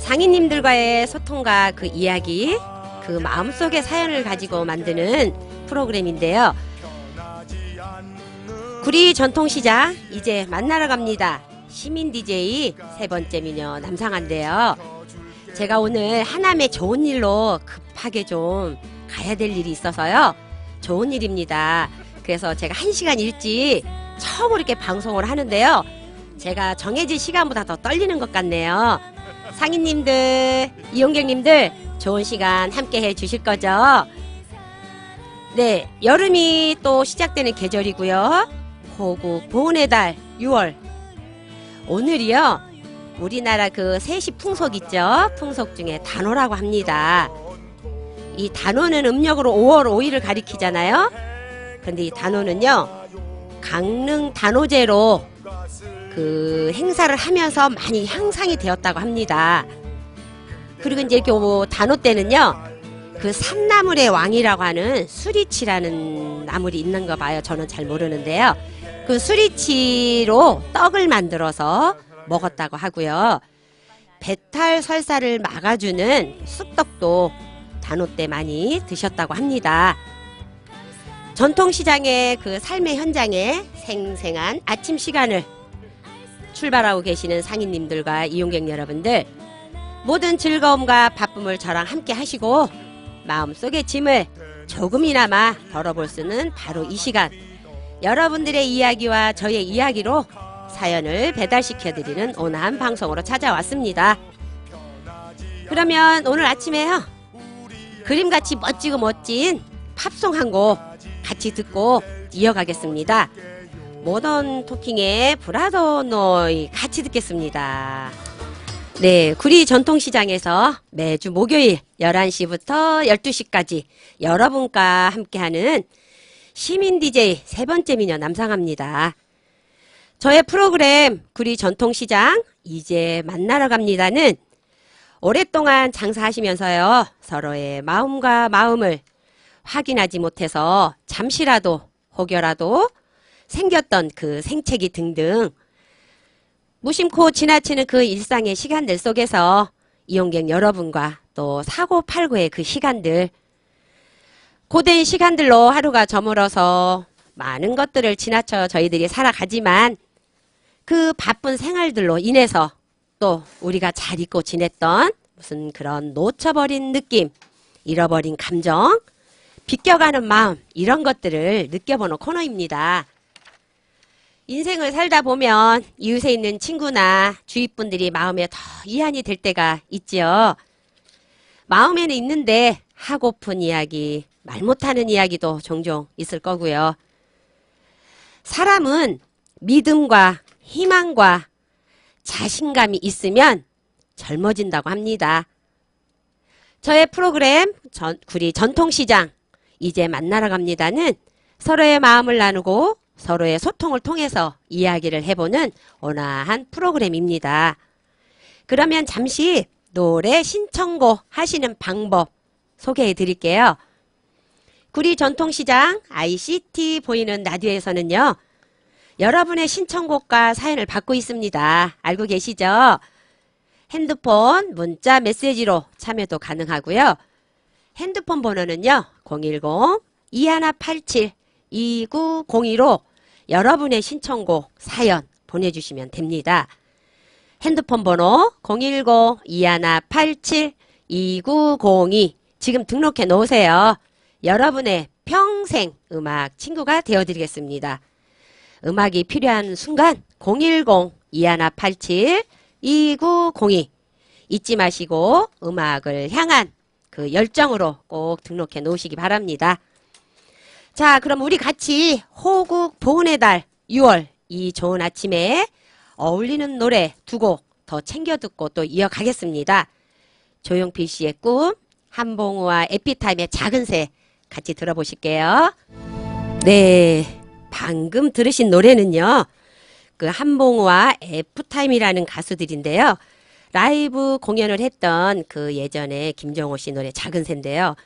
상인님들과의 소통과 그 이야기, 그 마음속의 사연을 가지고 만드는 프로그램인데요. 구리 전통시장 이제 만나러 갑니다. 시민 DJ 세 번째 미녀 남상한데요. 제가 오늘 하남에 좋은 일로 급하게 좀 가야 될 일이 있어서요. 좋은 일입니다. 그래서 제가 한 시간 일찍 처음으로 이렇게 방송을 하는데요. 제가 정해진 시간보다 더 떨리는 것 같네요. 상인님들, 이용객님들 좋은 시간 함께 해 주실 거죠? 네, 여름이 또 시작되는 계절이고요. 호국 보온의 달 6월. 오늘이요. 우리나라 그 세시 풍속 있죠? 풍속 중에 단오라고 합니다. 이 단오는 음력으로 5월 5일을 가리키잖아요. 근데 이 단오는요. 강릉 단오제로 그 행사를 하면서 많이 향상이 되었다고 합니다. 그리고 이제 이렇게 뭐 단오 때는요. 그 산나물의 왕이라고 하는 수리치라는 나물이 있는 거 봐요. 저는 잘 모르는데요. 그 수리치로 떡을 만들어서 먹었다고 하고요. 배탈 설사를 막아주는 쑥떡도 단오 때 많이 드셨다고 합니다. 전통시장의 그 삶의 현장에 생생한 아침 시간을 출발하고 계시는 상인님들과 이용객 여러분들 모든 즐거움과 바쁨을 저랑 함께 하시고 마음속의 짐을 조금이나마 덜어볼 수는 바로 이 시간 여러분들의 이야기와 저의 이야기로 사연을 배달시켜드리는 온화한 방송으로 찾아왔습니다. 그러면 오늘 아침에요. 그림같이 멋지고 멋진 팝송 한 곡 같이 듣고 이어가겠습니다. 모던 토킹의 브라더 노이 같이 듣겠습니다. 네, 구리 전통시장에서 매주 목요일 11시부터 12시까지 여러분과 함께하는 시민 DJ 세 번째 미녀 남상합니다. 저의 프로그램 구리 전통시장 이제 만나러 갑니다는 오랫동안 장사하시면서요 서로의 마음과 마음을 확인하지 못해서 잠시라도 혹여라도 생겼던 그 생채기 등등 무심코 지나치는 그 일상의 시간들 속에서 이용객 여러분과 또 사고팔고의 그 시간들 고된 시간들로 하루가 저물어서 많은 것들을 지나쳐 저희들이 살아가지만 그 바쁜 생활들로 인해서 또 우리가 잘 잊고 지냈던 무슨 그런 놓쳐버린 느낌, 잃어버린 감정, 비껴가는 마음 이런 것들을 느껴보는 코너입니다. 인생을 살다 보면 이웃에 있는 친구나 주위 분들이 마음에 더 이한이 될 때가 있지요. 마음에는 있는데 하고픈 이야기, 말 못하는 이야기도 종종 있을 거고요. 사람은 믿음과 희망과 자신감이 있으면 젊어진다고 합니다. 저의 프로그램 전, 구리 전통시장 이제 만나러 갑니다는 서로의 마음을 나누고 서로의 소통을 통해서 이야기를 해보는 온화한 프로그램입니다. 그러면 잠시 노래 신청곡 하시는 방법 소개해 드릴게요. 구리 전통시장 ICT 보이는 라디오에서는요. 여러분의 신청곡과 사연을 받고 있습니다. 알고 계시죠? 핸드폰, 문자, 메시지로 참여도 가능하고요. 핸드폰 번호는요. 010-2187-2902로 여러분의 신청곡, 사연 보내주시면 됩니다. 핸드폰 번호 010-2187-2902 지금 등록해 놓으세요. 여러분의 평생 음악 친구가 되어드리겠습니다. 음악이 필요한 순간 010-2187-2902 잊지 마시고 음악을 향한 그 열정으로 꼭 등록해 놓으시기 바랍니다. 자, 그럼 우리 같이 호국 보은의 달 6월 이 좋은 아침에 어울리는 노래 두 곡 더 챙겨 듣고 또 이어가겠습니다. 조용필 씨의 꿈, 한봉우와 에피타임의 작은 새 같이 들어보실게요. 네, 방금 들으신 노래는요. 그 한봉우와 에프타임이라는 가수들인데요. 라이브 공연을 했던 그 예전에 김정호 씨 노래 작은 새인데요.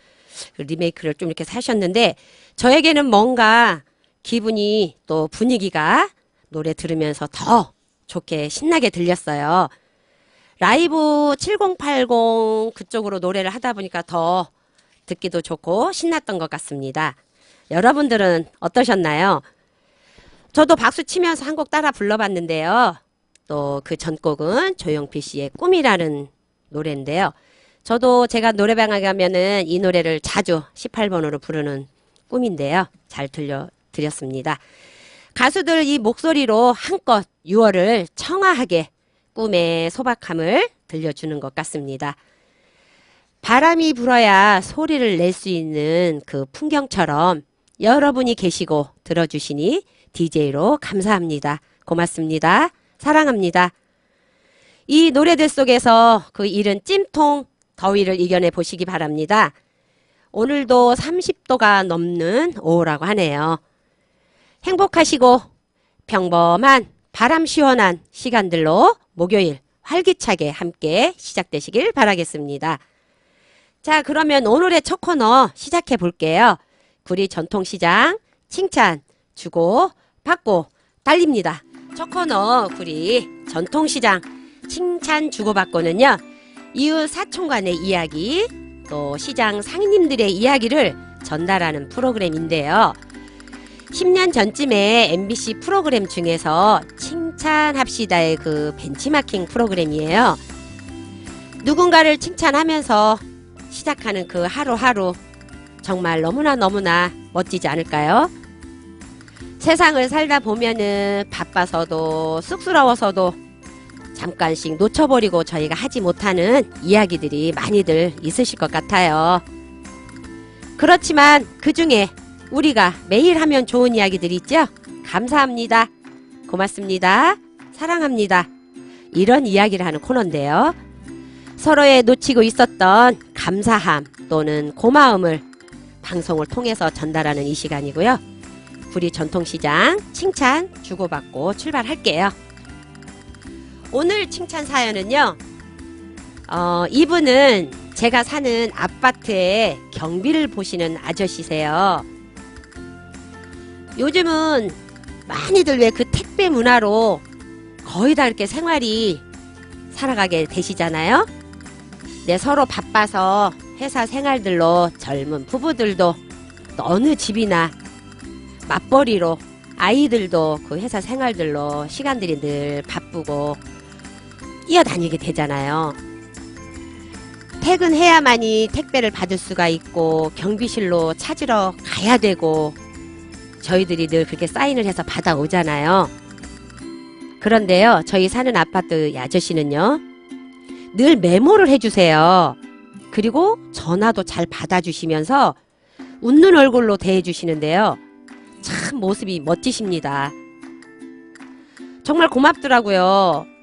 그 리메이크를 좀 이렇게 사셨는데 저에게는 뭔가 기분이 또 분위기가 노래 들으면서 더 좋게 신나게 들렸어요. 라이브 7080 그쪽으로 노래를 하다 보니까 더 듣기도 좋고 신났던 것 같습니다. 여러분들은 어떠셨나요? 저도 박수 치면서 한 곡 따라 불러봤는데요. 또 그 전곡은 조용필 씨의 꿈이라는 노래인데요. 저도 제가 노래방에 가면은 이 노래를 자주 18번으로 부르는 꿈인데요. 잘 들려드렸습니다. 가수들 이 목소리로 한껏 6월을 청아하게 꿈의 소박함을 들려주는 것 같습니다. 바람이 불어야 소리를 낼 수 있는 그 풍경처럼 여러분이 계시고 들어주시니 DJ로 감사합니다. 고맙습니다. 사랑합니다. 이 노래들 속에서 그 이른 찜통 더위를 이겨내 보시기 바랍니다. 오늘도 30도가 넘는 오후라고 하네요. 행복하시고 평범한 바람 시원한 시간들로 목요일 활기차게 함께 시작되시길 바라겠습니다. 자, 그러면 오늘의 첫 코너 시작해 볼게요. 구리 전통시장 칭찬 주고 받고 달립니다. 첫 코너 구리 전통시장 칭찬 주고받고는요. 이웃 사촌 간의 이야기 또 시장 상인님들의 이야기를 전달하는 프로그램인데요. 10년 전쯤에 MBC 프로그램 중에서 칭찬합시다의 그 벤치마킹 프로그램이에요. 누군가를 칭찬하면서 시작하는 그 하루하루 정말 너무나 너무나 멋지지 않을까요? 세상을 살다 보면은 바빠서도 쑥스러워서도 잠깐씩 놓쳐버리고 저희가 하지 못하는 이야기들이 많이들 있으실 것 같아요. 그렇지만 그 중에 우리가 매일 하면 좋은 이야기들이 있죠? 감사합니다. 고맙습니다. 사랑합니다. 이런 이야기를 하는 코너인데요. 서로의 놓치고 있었던 감사함 또는 고마움을 방송을 통해서 전달하는 이 시간이고요. 구리 전통시장 칭찬 주고받고 출발할게요. 오늘 칭찬 사연은요. 어, 이분은 제가 사는 아파트의 경비를 보시는 아저씨세요. 요즘은 많이들 왜 그 택배 문화로 거의 다 이렇게 생활이 살아가게 되시잖아요. 네, 서로 바빠서 회사 생활들로 젊은 부부들도 또 어느 집이나 맞벌이로 아이들도 그 회사 생활들로 시간들이 늘 바쁘고 뛰어다니게 되잖아요. 퇴근해야만이 택배를 받을 수가 있고 경비실로 찾으러 가야 되고 저희들이 늘 그렇게 사인을 해서 받아오잖아요. 그런데요, 저희 사는 아파트 이 아저씨는요, 늘 메모를 해주세요. 그리고 전화도 잘 받아주시면서 웃는 얼굴로 대해주시는데요. 참 모습이 멋지십니다. 정말 고맙더라고요.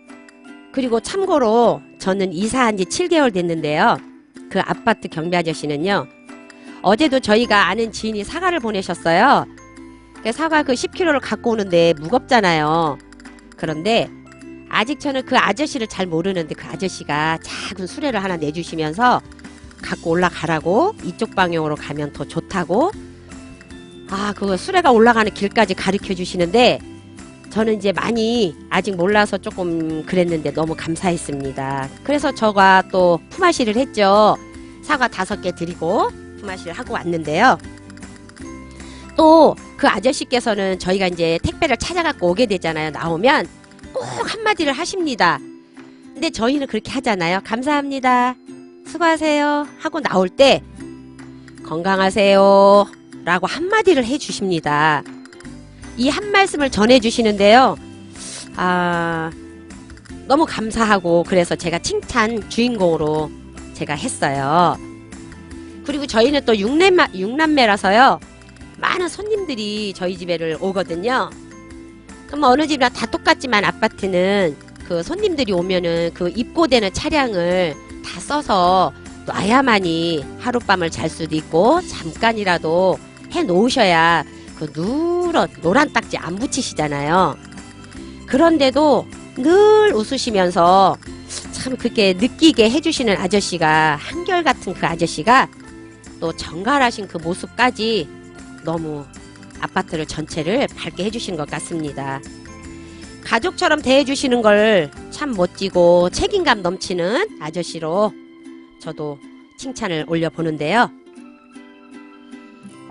그리고 참고로 저는 이사한 지 7개월 됐는데요. 그 아파트 경비 아저씨는요. 어제도 저희가 아는 지인이 사과를 보내셨어요. 그 사과 그 10kg를 갖고 오는데 무겁잖아요. 그런데 아직 저는 그 아저씨를 잘 모르는데 그 아저씨가 작은 수레를 하나 내주시면서 갖고 올라가라고 이쪽 방향으로 가면 더 좋다고 아 그거 수레가 올라가는 길까지 가르쳐 주시는데 저는 이제 많이 아직 몰라서 조금 그랬는데 너무 감사했습니다. 그래서 저가 또 품앗이를 했죠. 사과 다섯 개 드리고 품앗이를 하고 왔는데요. 또 그 아저씨께서는 저희가 이제 택배를 찾아갖고 오게 되잖아요. 나오면 꼭 한마디를 하십니다. 근데 저희는 그렇게 하잖아요. 감사합니다. 수고하세요. 하고 나올 때 건강하세요. 라고 한마디를 해 주십니다. 이 한 말씀을 전해 주시는데요. 아, 너무 감사하고 그래서 제가 칭찬 주인공으로 제가 했어요. 그리고 저희는 또 육남매, 육남매라서요. 많은 손님들이 저희 집에를 오거든요. 그럼 어느 집이나 다 똑같지만 아파트는 그 손님들이 오면은 그 입고되는 차량을 다 써서 놔야만이 하룻밤을 잘 수도 있고 잠깐이라도 해 놓으셔야 그 누런 노란 딱지 안 붙이시잖아요. 그런데도 늘 웃으시면서 참 그렇게 느끼게 해주시는 아저씨가 한결같은 그 아저씨가 또 정갈하신 그 모습까지 너무 아파트를 전체를 밝게 해주신 것 같습니다. 가족처럼 대해주시는 걸 참 멋지고 책임감 넘치는 아저씨로 저도 칭찬을 올려보는데요.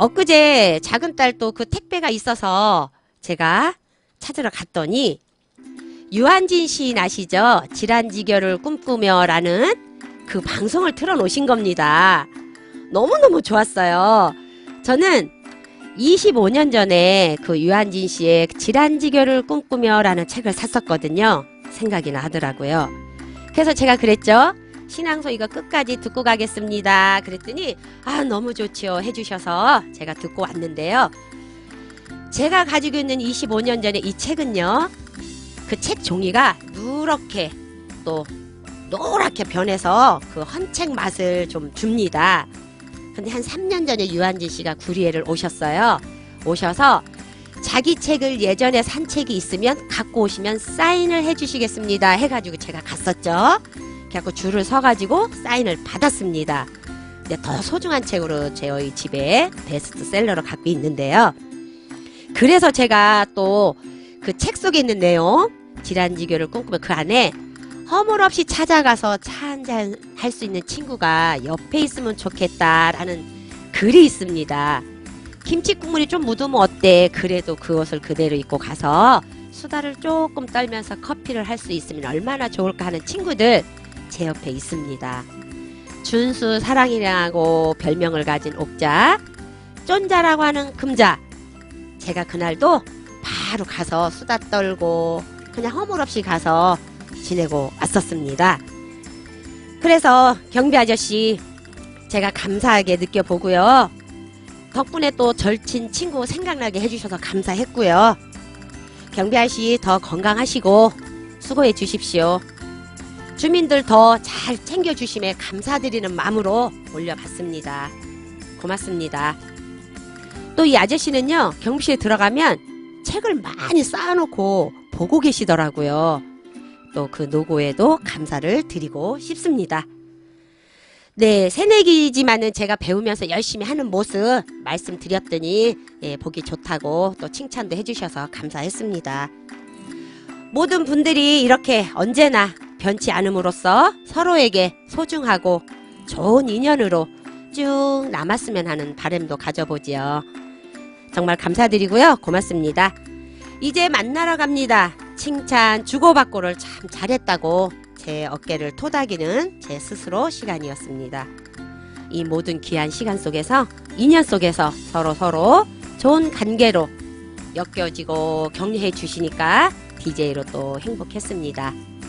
엊그제 작은 딸 또 그 택배가 있어서 제가 찾으러 갔더니 유한진 시인 아시죠? 질환지결을 꿈꾸며라는 그 방송을 틀어놓으신 겁니다. 너무너무 좋았어요. 저는 25년 전에 그 유한진 씨의 질환지결을 꿈꾸며라는 책을 샀었거든요. 생각이 나더라고요. 그래서 제가 그랬죠. 신앙소 이거 끝까지 듣고 가겠습니다. 그랬더니 아 너무 좋지요 해주셔서 제가 듣고 왔는데요. 제가 가지고 있는 25년 전에 이 책은요. 그 책 종이가 누렇게 또 노랗게 변해서 그 헌책 맛을 좀 줍니다. 근데 한 3년 전에 유한진 씨가 구리에를 오셨어요. 오셔서 자기 책을 예전에 산 책이 있으면 갖고 오시면 사인을 해주시겠습니다. 해가지고 제가 갔었죠. 그래갖고 줄을 서가지고 사인을 받았습니다. 근데 더 소중한 책으로 저희 집에 베스트셀러로 갖고 있는데요. 그래서 제가 또 그 책 속에 있는 내용 질환지교를 꿈꾸며 그 안에 허물 없이 찾아가서 차 한잔 할 수 있는 친구가 옆에 있으면 좋겠다라는 글이 있습니다. 김치 국물이 좀 묻으면 어때? 그래도 그것을 그대로 입고 가서 수다를 조금 떨면서 커피를 할 수 있으면 얼마나 좋을까 하는 친구들 제 옆에 있습니다. 준수 사랑이라고 별명을 가진 옥자, 쫀자라고 하는 금자. 제가 그날도 바로 가서 수다 떨고 그냥 허물 없이 가서 지내고 왔었습니다. 그래서 경비 아저씨 제가 감사하게 느껴보고요. 덕분에 또 절친 친구 생각나게 해주셔서 감사했고요. 경비 아저씨 더 건강하시고 수고해 주십시오. 주민들 더 잘 챙겨주심에 감사드리는 마음으로 올려봤습니다. 고맙습니다. 또 이 아저씨는요, 경비실에 들어가면 책을 많이 쌓아놓고 보고 계시더라고요. 또 그 노고에도 감사를 드리고 싶습니다. 네, 새내기지만은 제가 배우면서 열심히 하는 모습 말씀드렸더니 예, 보기 좋다고 또 칭찬도 해주셔서 감사했습니다. 모든 분들이 이렇게 언제나 변치 않음으로써 서로에게 소중하고 좋은 인연으로 쭉 남았으면 하는 바람도 가져보지요. 정말 감사드리고요. 고맙습니다. 이제 만나러 갑니다. 칭찬 주고받고를 참 잘했다고 제 어깨를 토닥이는 제 스스로 시간이었습니다. 이 모든 귀한 시간 속에서 인연 속에서 서로 서로 좋은 관계로 엮여지고 격려해 주시니까 DJ로 또 행복했습니다.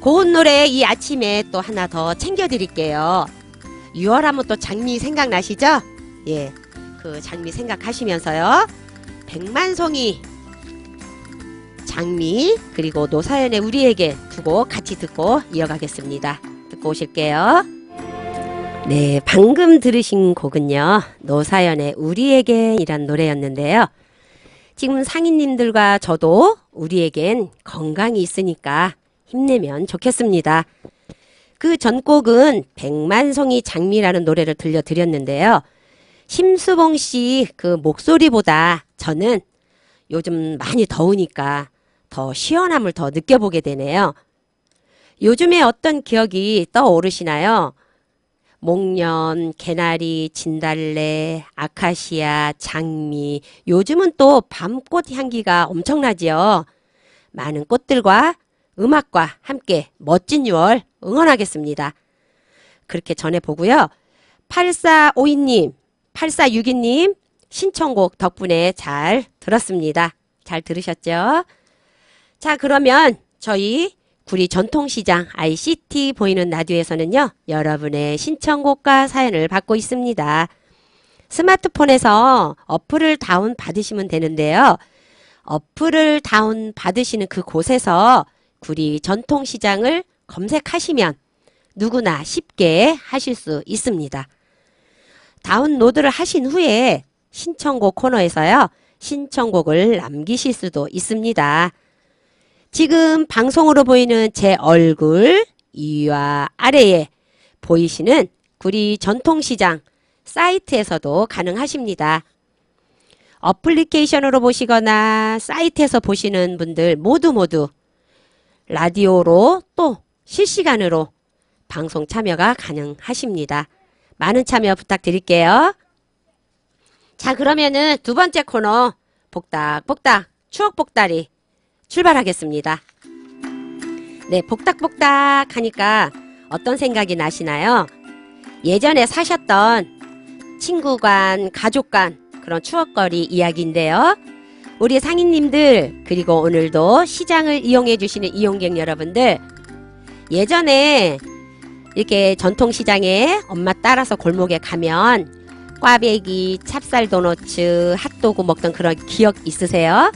고운 노래 이 아침에 또 하나 더 챙겨드릴게요. 6월 하면 또 장미 생각나시죠? 예, 그 장미 생각하시면서요. 백만송이 장미 그리고 노사연의 우리에게 두고 같이 듣고 이어가겠습니다. 듣고 오실게요. 네, 방금 들으신 곡은요. 노사연의 우리에겐이란 노래였는데요. 지금 상인님들과 저도 우리에겐 건강이 있으니까 힘내면 좋겠습니다. 그 전곡은 백만송이 장미라는 노래를 들려드렸는데요. 심수봉 씨 그 목소리보다 저는 요즘 많이 더우니까 더 시원함을 더 느껴보게 되네요. 요즘에 어떤 기억이 떠오르시나요? 목련, 개나리, 진달래, 아카시아, 장미. 요즘은 또 밤꽃 향기가 엄청나지요. 많은 꽃들과 음악과 함께 멋진 6월 응원하겠습니다. 그렇게 전해보고요. 8452님, 8462님, 신청곡 덕분에 잘 들었습니다. 잘 들으셨죠? 자, 그러면 저희 구리 전통시장 ICT 보이는 라디오에서는요, 여러분의 신청곡과 사연을 받고 있습니다. 스마트폰에서 어플을 다운 받으시면 되는데요. 어플을 다운 받으시는 그 곳에서 구리 전통시장을 검색하시면 누구나 쉽게 하실 수 있습니다. 다운로드를 하신 후에 신청곡 코너에서요, 신청곡을 남기실 수도 있습니다. 지금 방송으로 보이는 제 얼굴 위와 아래에 보이시는 구리 전통시장 사이트에서도 가능하십니다. 어플리케이션으로 보시거나 사이트에서 보시는 분들 모두 모두 라디오로 또 실시간으로 방송 참여가 가능하십니다. 많은 참여 부탁드릴게요. 자, 그러면은 두 번째 코너 복닥복닥 추억 복다리 출발하겠습니다. 네, 복닥복닥 하니까 어떤 생각이 나시나요? 예전에 사셨던 친구 간, 가족 간 그런 추억거리 이야기인데요. 우리 상인님들 그리고 오늘도 시장을 이용해 주시는 이용객 여러분들 예전에 이렇게 전통시장에 엄마 따라서 골목에 가면 꽈배기, 찹쌀 도너츠, 핫도그 먹던 그런 기억 있으세요?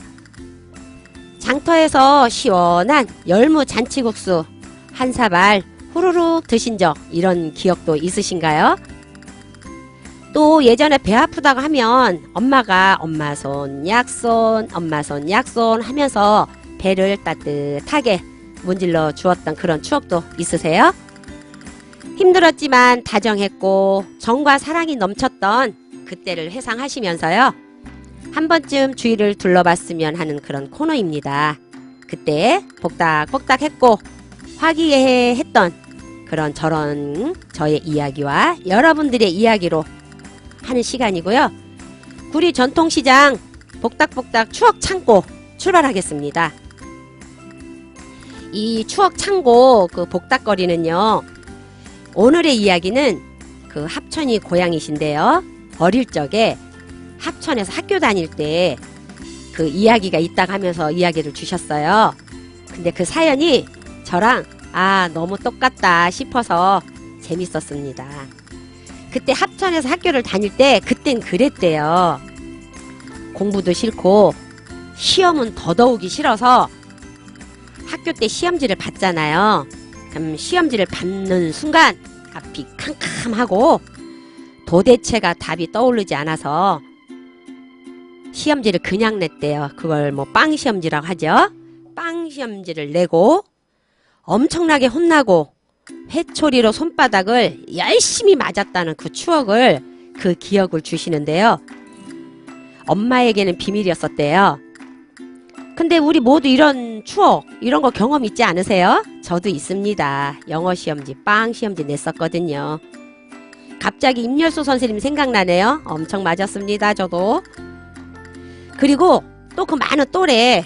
장터에서 시원한 열무 잔치국수 한 사발 후루룩 드신 적 이런 기억도 있으신가요? 또 예전에 배 아프다고 하면 엄마가 엄마 손 약손 엄마 손 약손 하면서 배를 따뜻하게 문질러 주었던 그런 추억도 있으세요? 힘들었지만 다정했고 정과 사랑이 넘쳤던 그때를 회상하시면서요. 한 번쯤 주위를 둘러봤으면 하는 그런 코너입니다. 그때 복닥복닥 했고 화기애애했던 그런 저런 저의 이야기와 여러분들의 이야기로 하는 시간이고요. 구리 전통시장 복닥복닥 추억 창고 출발하겠습니다. 이 추억 창고 그 복닥거리는요. 오늘의 이야기는 그 합천이 고향이신데요. 어릴 적에 합천에서 학교 다닐 때 그 이야기가 있다고 하면서 이야기를 주셨어요. 근데 그 사연이 저랑 아, 너무 똑같다 싶어서 재밌었습니다. 그때 합천에서 학교를 다닐 때 그땐 그랬대요. 공부도 싫고 시험은 더더욱이 싫어서 학교 때 시험지를 봤잖아요. 그럼 시험지를 받는 순간 앞이 캄캄하고 도대체가 답이 떠오르지 않아서 시험지를 그냥 냈대요. 그걸 뭐 빵 시험지라고 하죠. 빵 시험지를 내고 엄청나게 혼나고 회초리로 손바닥을 열심히 맞았다는 그 추억을 그 기억을 주시는데요. 엄마에게는 비밀이었었대요. 근데 우리 모두 이런 추억, 이런 거 경험 있지 않으세요? 저도 있습니다. 영어 시험지, 빵 시험지 냈었거든요. 갑자기 임열수 선생님 생각나네요. 엄청 맞았습니다, 저도. 그리고 또 그 많은 또래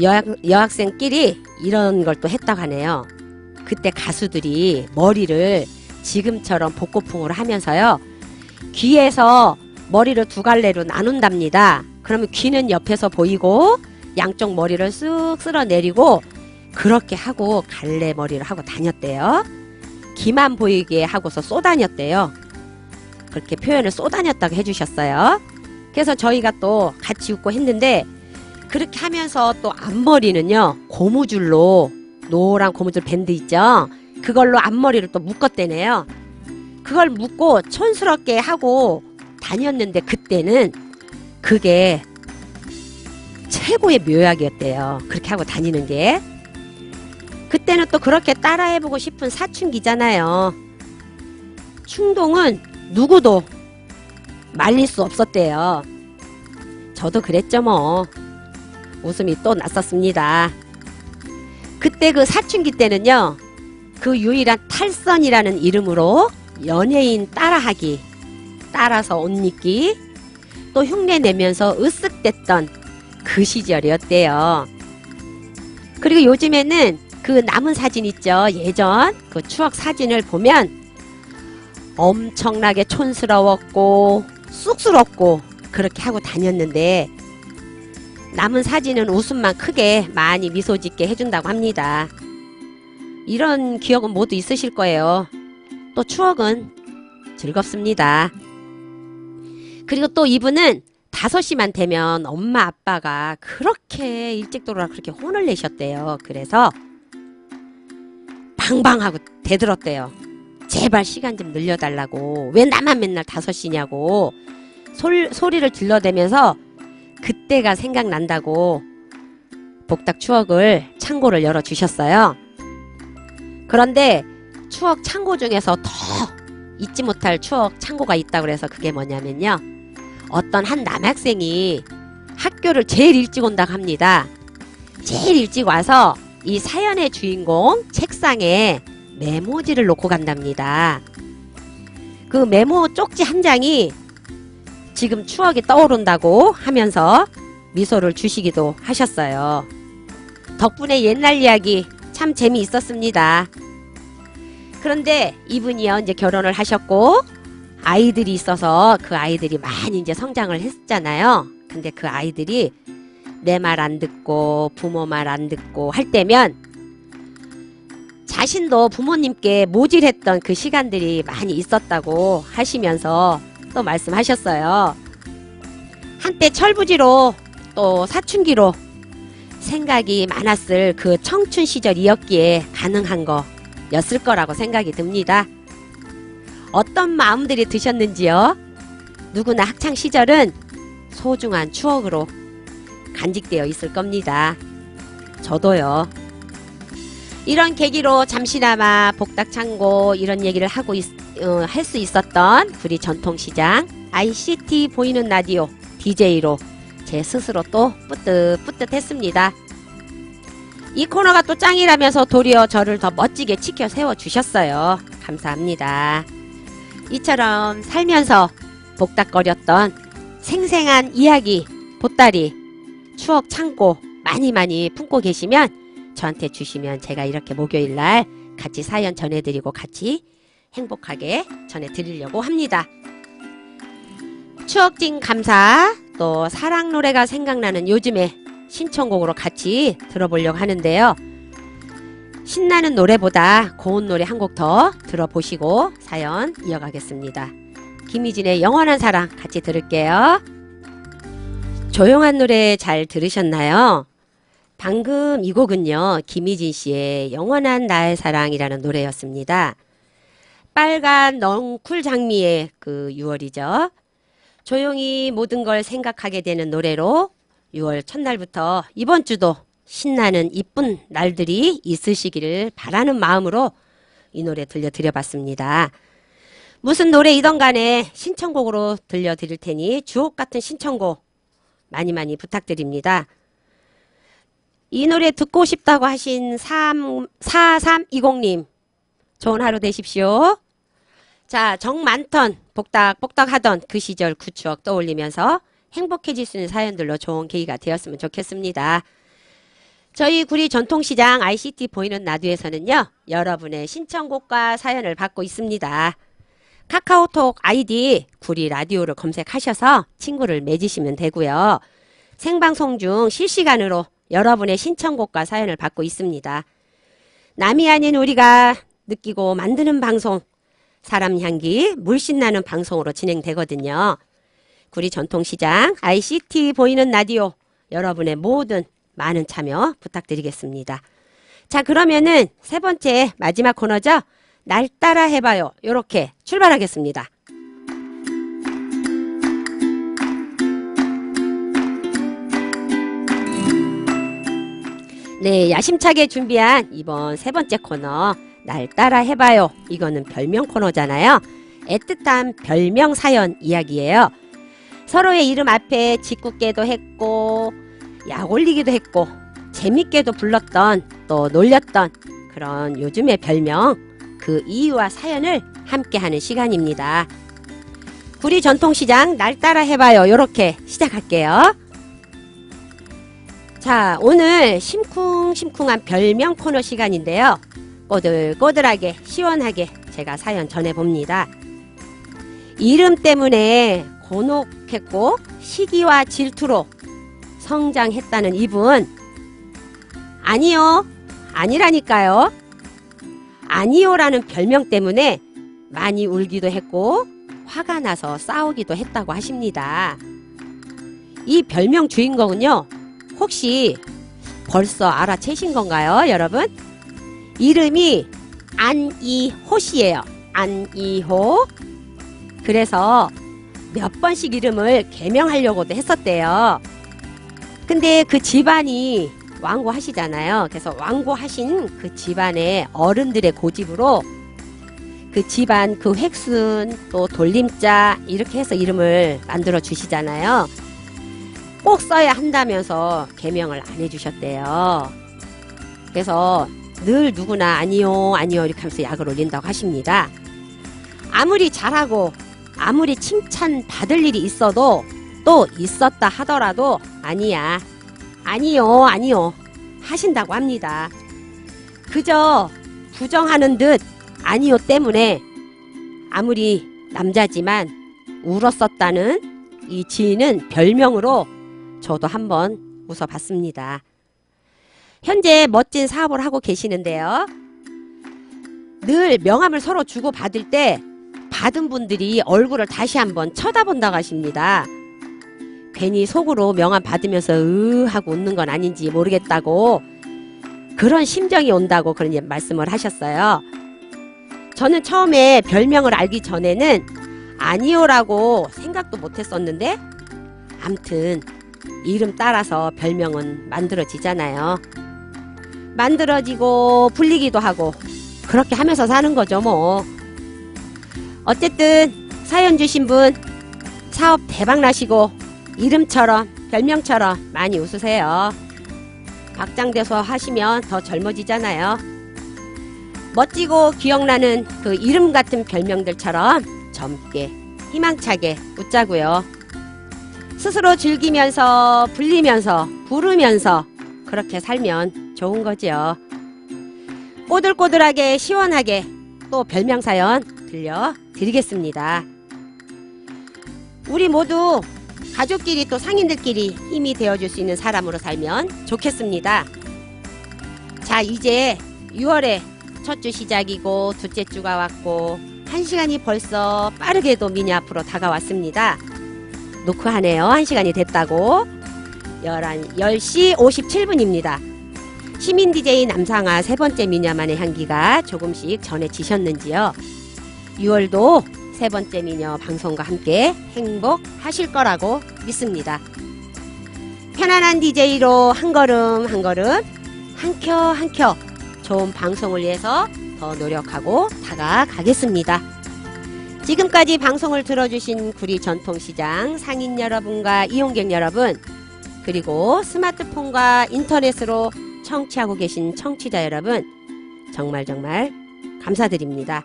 여학, 여학생끼리 이런 걸 또 했다고 하네요. 그때 가수들이 머리를 지금처럼 복고풍으로 하면서요. 귀에서 머리를 두 갈래로 나눈답니다. 그러면 귀는 옆에서 보이고 양쪽 머리를 쓱 쓸어내리고 그렇게 하고 갈래 머리를 하고 다녔대요. 귀만 보이게 하고서 쏘다녔대요. 그렇게 표현을 쏘다녔다고 해주셨어요. 그래서 저희가 또 같이 웃고 했는데 그렇게 하면서 또 앞머리는요 고무줄로 노란 고무줄 밴드 있죠 그걸로 앞머리를 또 묶었대네요 그걸 묶고 촌스럽게 하고 다녔는데 그때는 그게 최고의 묘약이었대요 그렇게 하고 다니는 게 그때는 또 그렇게 따라해보고 싶은 사춘기잖아요 충동은 누구도 말릴 수 없었대요. 저도 그랬죠 뭐. 웃음이 또 났었습니다. 그때 그 사춘기 때는요. 그 유일한 탈선이라는 이름으로 연예인 따라하기, 따라서 옷 입기, 또 흉내 내면서 으쓱댔던 그 시절이었대요. 그리고 요즘에는 그 남은 사진 있죠. 예전 그 추억 사진을 보면 엄청나게 촌스러웠고 쑥스럽고 그렇게 하고 다녔는데 남은 사진은 웃음만 크게 많이 미소 짓게 해준다고 합니다. 이런 기억은 모두 있으실 거예요. 또 추억은 즐겁습니다. 그리고 또 이분은 5시만 되면 엄마 아빠가 그렇게 일찍 돌아라 그렇게 혼을 내셨대요. 그래서 방방하고 대들었대요. 제발 시간 좀 늘려달라고. 왜 나만 맨날 5시냐고. 솔, 소리를 질러대면서 그때가 생각난다고 복닥 추억을 창고를 열어 주셨어요. 그런데 추억 창고 중에서 더 잊지 못할 추억 창고가 있다고 그래서 그게 뭐냐면요. 어떤 한 남학생이 학교를 제일 일찍 온다고 합니다. 제일 일찍 와서 이 사연의 주인공 책상에 메모지를 놓고 간답니다. 그 메모 쪽지 한 장이 지금 추억이 떠오른다고 하면서 미소를 주시기도 하셨어요. 덕분에 옛날 이야기 참 재미있었습니다. 그런데 이분이요, 이제 결혼을 하셨고, 아이들이 있어서 그 아이들이 많이 이제 성장을 했잖아요. 근데 그 아이들이 내 말 안 듣고 부모 말 안 듣고 할 때면 자신도 부모님께 모질했던 그 시간들이 많이 있었다고 하시면서 또 말씀하셨어요. 한때 철부지로 또 사춘기로 생각이 많았을 그 청춘 시절이었기에 가능한 거였을 거라고 생각이 듭니다. 어떤 마음들이 드셨는지요? 누구나 학창 시절은 소중한 추억으로 간직되어 있을 겁니다. 저도요. 이런 계기로 잠시나마 복닥창고 이런 얘기를 하고 어, 할수 있었던 우리 전통시장 ICT 보이는 라디오 DJ로 제 스스로 또 뿌듯뿌듯했습니다. 이 코너가 또 짱이라면서 도리어 저를 더 멋지게 지켜 세워 주셨어요. 감사합니다. 이처럼 살면서 복닥거렸던 생생한 이야기, 보따리, 추억 창고 많이 많이 품고 계시면 저한테 주시면 제가 이렇게 목요일 날 같이 사연 전해드리고 같이 행복하게 전해드리려고 합니다. 추억진 감사 또 사랑 노래가 생각나는 요즘에 신청곡으로 같이 들어보려고 하는데요. 신나는 노래보다 고운 노래 한 곡 더 들어보시고 사연 이어가겠습니다. 김희진의 영원한 사랑 같이 들을게요. 조용한 노래 잘 들으셨나요? 방금 이 곡은요, 김희진 씨의 영원한 나의 사랑이라는 노래였습니다. 빨간 넝쿨 장미의 그 6월이죠. 조용히 모든 걸 생각하게 되는 노래로 6월 첫날부터 이번 주도 신나는 이쁜 날들이 있으시기를 바라는 마음으로 이 노래 들려드려봤습니다. 무슨 노래이던 간에 신청곡으로 들려드릴 테니 주옥 같은 신청곡 많이 많이 부탁드립니다. 이 노래 듣고 싶다고 하신 3, 4320님 좋은 하루 되십시오. 자, 정 많던 복닥복닥 하던 그 시절 그 추억 떠올리면서 행복해질 수 있는 사연들로 좋은 계기가 되었으면 좋겠습니다. 저희 구리 전통시장 ICT 보이는 라디오에서는요, 여러분의 신청곡과 사연을 받고 있습니다. 카카오톡 아이디 구리 라디오를 검색하셔서 친구를 맺으시면 되고요. 생방송 중 실시간으로 여러분의 신청곡과 사연을 받고 있습니다. 남이 아닌 우리가 느끼고 만드는 방송, 사람 향기 물씬 나는 방송으로 진행되거든요. 구리 전통시장 ICT 보이는 라디오 여러분의 모든 많은 참여 부탁드리겠습니다. 자 그러면은 세 번째 마지막 코너죠. 날 따라 해봐요. 요렇게 출발하겠습니다. 네, 야심차게 준비한 이번 세 번째 코너 날 따라 해봐요. 이거는 별명 코너잖아요. 애틋한 별명 사연 이야기예요. 서로의 이름 앞에 짓궂게도 했고 약 올리기도 했고 재밌게도 불렀던 또 놀렸던 그런 요즘의 별명 그 이유와 사연을 함께하는 시간입니다. 구리 전통시장 날 따라 해봐요. 요렇게 시작할게요. 자, 오늘 심쿵심쿵한 별명 코너 시간인데요. 꼬들꼬들하게 시원하게 제가 사연 전해봅니다. 이름 때문에 곤혹했고 시기와 질투로 성장했다는 이분 아니요 아니라니까요 아니요라는 별명 때문에 많이 울기도 했고 화가 나서 싸우기도 했다고 하십니다. 이 별명 주인공은요 혹시 벌써 알아채신 건가요, 여러분? 이름이 안이호 씨예요. 안이호. 그래서 몇 번씩 이름을 개명하려고도 했었대요. 근데 그 집안이 왕고하시잖아요. 그래서 왕고하신 그 집안의 어른들의 고집으로 그 집안 그 획순 또 돌림자 이렇게 해서 이름을 만들어 주시잖아요. 꼭 써야 한다면서 개명을 안 해주셨대요. 그래서 늘 누구나 아니요 아니요 이렇게 하면서 약을 올린다고 하십니다. 아무리 잘하고 아무리 칭찬 받을 일이 있어도 또 있었다 하더라도 아니야 아니요 아니요 하신다고 합니다. 그저 부정하는 듯 아니요 때문에 아무리 남자지만 울었었다는 이 지인은 별명으로 저도 한번 웃어봤습니다. 현재 멋진 사업을 하고 계시는데요. 늘 명함을 서로 주고 받을 때 받은 분들이 얼굴을 다시 한번 쳐다본다고 하십니다. 괜히 속으로 명함 받으면서 으 하고 웃는 건 아닌지 모르겠다고 그런 심정이 온다고 그런 예- 말씀을 하셨어요. 저는 처음에 별명을 알기 전에는 아니오라고 생각도 못 했었는데 암튼 이름 따라서 별명은 만들어지잖아요. 만들어지고 불리기도 하고 그렇게 하면서 사는 거죠 뭐. 어쨌든 사연 주신 분 사업 대박 나시고 이름처럼 별명처럼 많이 웃으세요. 박장대소 하시면 더 젊어지잖아요. 멋지고 기억나는 그 이름 같은 별명들처럼 젊게 희망차게 웃자고요. 스스로 즐기면서 불리면서 부르면서 그렇게 살면 좋은 거죠. 꼬들꼬들하게 시원하게 또 별명 사연 들려 드리겠습니다. 우리 모두 가족끼리 또 상인들끼리 힘이 되어줄 수 있는 사람으로 살면 좋겠습니다. 자, 이제 6월에 첫 주 시작이고 둘째 주가 왔고 한 시간이 벌써 빠르게도 미니 앞으로 다가왔습니다. 노크하네요. 한 시간이 됐다고. 11, 10시 57분입니다. 시민 DJ 남상아 세 번째 미녀만의 향기가 조금씩 전해지셨는지요. 6월도 세 번째 미녀 방송과 함께 행복하실 거라고 믿습니다. 편안한 DJ로 한 걸음 한 걸음 한 켜 한 켜 좋은 방송을 위해서 더 노력하고 다가가겠습니다. 지금까지 방송을 들어주신 구리 전통시장 상인 여러분과 이용객 여러분 그리고 스마트폰과 인터넷으로 청취하고 계신 청취자 여러분 정말 정말 감사드립니다.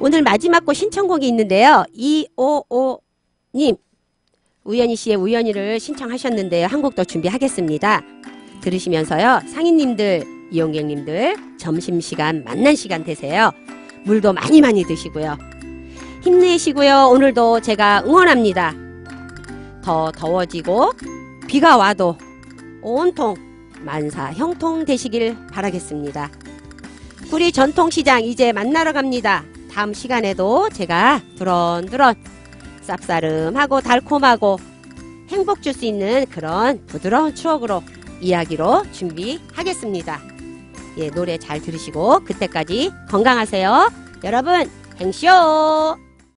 오늘 마지막 곡 신청곡이 있는데요. 255님 우연희 씨의 우연히를 신청하셨는데요. 한 곡 더 준비하겠습니다. 들으시면서요. 상인님들, 이용객님들 점심시간 만난 시간 되세요. 물도 많이 많이 드시고요. 힘내시고요. 오늘도 제가 응원합니다. 더 더워지고 비가 와도 온통 만사 형통 되시길 바라겠습니다. 구리 전통시장 이제 만나러 갑니다. 다음 시간에도 제가 두런두런 쌉싸름하고 달콤하고 행복 줄 수 있는 그런 부드러운 추억으로 이야기로 준비하겠습니다. 예, 노래 잘 들으시고 그때까지 건강하세요. 여러분, 행쇼!